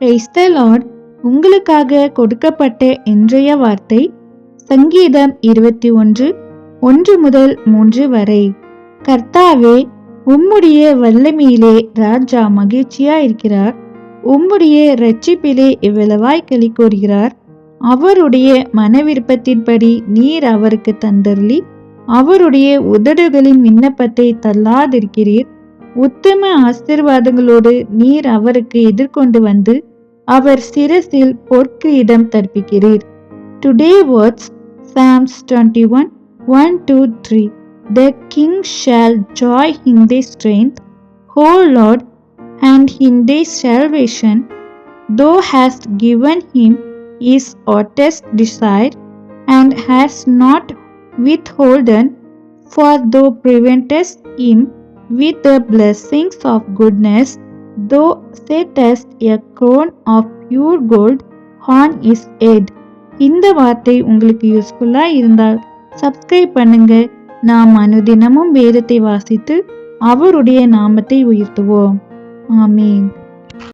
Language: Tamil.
பிரைஸ் லார்ட் உங்களுக்காக கொடுக்கப்பட்ட இன்றைய வார்த்தை சங்கீதம் இருபத்தி ஒன்று ஒன்று முதல் மூன்று வரை. கர்த்தாவே உம்முடைய வல்லமையிலே ராஜா மகிழ்ச்சியா இருக்கிறார் உம்முடைய ரட்சிப்பிலே இவ்வளவாய் களி கூறுகிறார். அவருடைய மனவிருப்பத்தின்படி நீர் அவருக்கு தந்தருளி அவருடைய உதடுகளின் விண்ணப்பத்தை தள்ளாதிருக்கிறீர். உத்தம ஆசிர்வாதங்களோடு நீர் அவருக்கு எதிர்கொண்டு வந்து அவர் சிரசில் பொற்கிரீடம் தர்ப்பிக்கிறீர் today words psalms twenty one one two three the king shall joy in the strength O Lord and in their salvation, thou hast given him his hottest desire, and hast not withholden, for thou preventest him with the blessings of goodness, thou settest a crown of pure gold on his head. இந்த வார்த்தை உங்களுக்கு யூஸ்ஃபுல்லாக இருந்தால் சப்ஸ்கிரைப் பண்ணுங்க. நாம் அனுதினமும் வேதத்தை வாசித்து அவருடைய நாமத்தை உயர்த்துவோம். ஆமீன்.